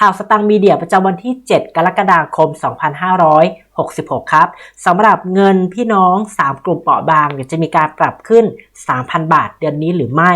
ข่าวสตังมีเดียประจำวันที่ 7 กรกฎาคม 2566 ครับสำหรับเงินพี่น้อง 3 กลุ่มเปราะบางเนี่ยจะมีการปรับขึ้น 3,000 บาทเดือนนี้หรือไม่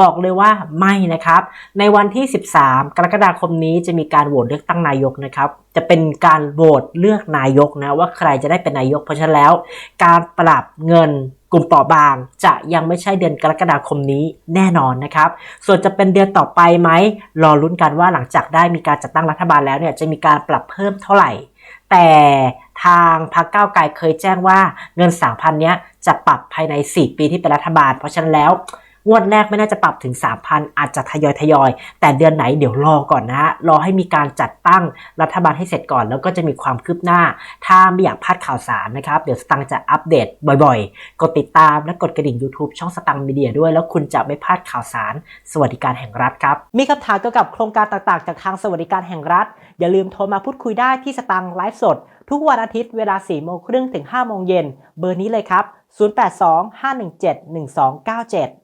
บอกเลยว่าไม่นะครับ ในวันที่ 13 กรกฎาคมนี้จะมีการโหวตเลือกตั้งนายกนะครับ จะเป็นการโหวตเลือกนายกนะว่าใครจะได้เป็นนายกเพราะฉะนั้นแล้ว การปรับเงิน กลุ่มเปราะบางจะยังไม่ใช่เดือนกรกฎาคมนี้แน่นอนนะครับ ส่วนจะเป็นเดือนต่อไปไหมรอลุ้นกันว่าหลังจากได้มีการจัดตั้งรัฐบาลแล้วเนี่ยจะมีการปรับเพิ่มเท่าไหร่ แต่ทางพรรคก้าวไกลเคยแจ้งว่าเงิน 3,000 เนี้ยจะปรับภายใน 4 ปีที่เป็นรัฐบาล เพราะฉะนั้นแล้ว งวดแรกไม่น่าจะปรับถึง 3,000 อาจจะทยอยทยอย แต่เดือนไหนเดี๋ยวรอก่อนนะฮะรอให้มีการจัดตั้งรัฐบาลให้เสร็จก่อน แล้วก็จะมีความคืบหน้า ถ้าไม่อยากพลาดข่าวสารนะครับ เดี๋ยวสตังค์จะอัปเดตบ่อยๆ กดติดตามและกดกระดิ่ง YouTube ช่องสตังค์มีเดียด้วย แล้วคุณจะไม่พลาดข่าวสาร สวัสดิการแห่งรัฐครับ มีคำถามเกี่ยวกับโครงการต่างๆ จากทางสวัสดิการแห่งรัฐ อย่าลืมโทรมาพูดคุยได้ที่สตังค์ไลฟ์สด ทุกวันอาทิตย์เวลา4โมงครึ่งถึง5โมงเย็นเบอร์นี้เลยครับ 0825171297